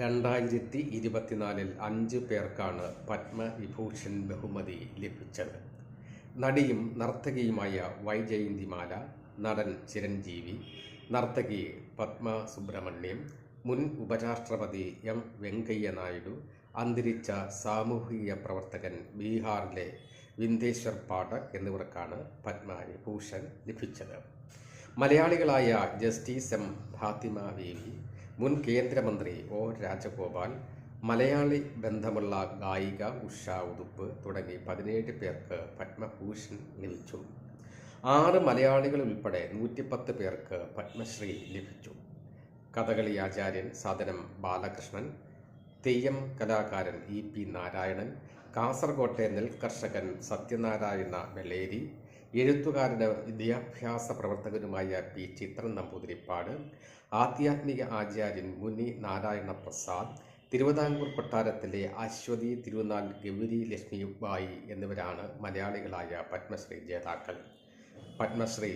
രണ്ടായിരത്തി ഇരുപത്തിനാലിൽ അഞ്ച് പേർക്കാണ് പത്മവിഭൂഷൺ ബഹുമതി ലഭിച്ചത്. നടിയും നർത്തകിയുമായ വൈജയന്തിമാല നടൻ ചിരഞ്ജീവി നർത്തകി പത്മ സുബ്രഹ്മണ്യം മുൻ ഉപരാഷ്ട്രപതി എം വെങ്കയ്യ നായിഡു അന്തരിച്ച സാമൂഹിക പ്രവർത്തകൻ ബീഹാറിലെ വിന്ദേശ്വർ പാഠക് എന്നിവർക്കാണ് പത്മവിഭൂഷൺ ലഭിച്ചത്. മലയാളികളായ ജസ്റ്റിസ് എം ഫാത്തിമ ദേവി മുൻ കേന്ദ്രമന്ത്രി ഒ രാജഗോപാൽ മലയാളി ബന്ധമുള്ള ഗായിക ഉഷ ഉതുപ്പ് തുടങ്ങി പതിനേഴ് പേർക്ക് പത്മഭൂഷൺ ലഭിച്ചു ആറ് മലയാളികൾ ഉൾപ്പെടെ നൂറ്റിപ്പത്ത് പേർക്ക് പത്മശ്രീ ലഭിച്ചു. കഥകളി ആചാര്യൻ സാധനം ബാലകൃഷ്ണൻ തെയ്യം കലാകാരൻ ഇ പി നാരായണൻ കാസർകോട്ടെ നെൽകർഷകൻ സത്യനാരായണ വെള്ളേരി എഴുത്തുകാരന് വിദ്യാഭ്യാസ പ്രവർത്തകനുമായ പി ചിത്രൻ നമ്പൂതിരിപ്പാട് ആധ്യാത്മിക ആചാര്യൻ മുനി നാരായണ പ്രസാദ് തിരുവിതാംകൂർ കൊട്ടാരത്തിലെ അശ്വതി തിരുനാൾ ഗൗരി ലക്ഷ്മിബായി എന്നിവരാണ് മലയാളികളായ പത്മശ്രീ ജേതാക്കൾ. പത്മശ്രീ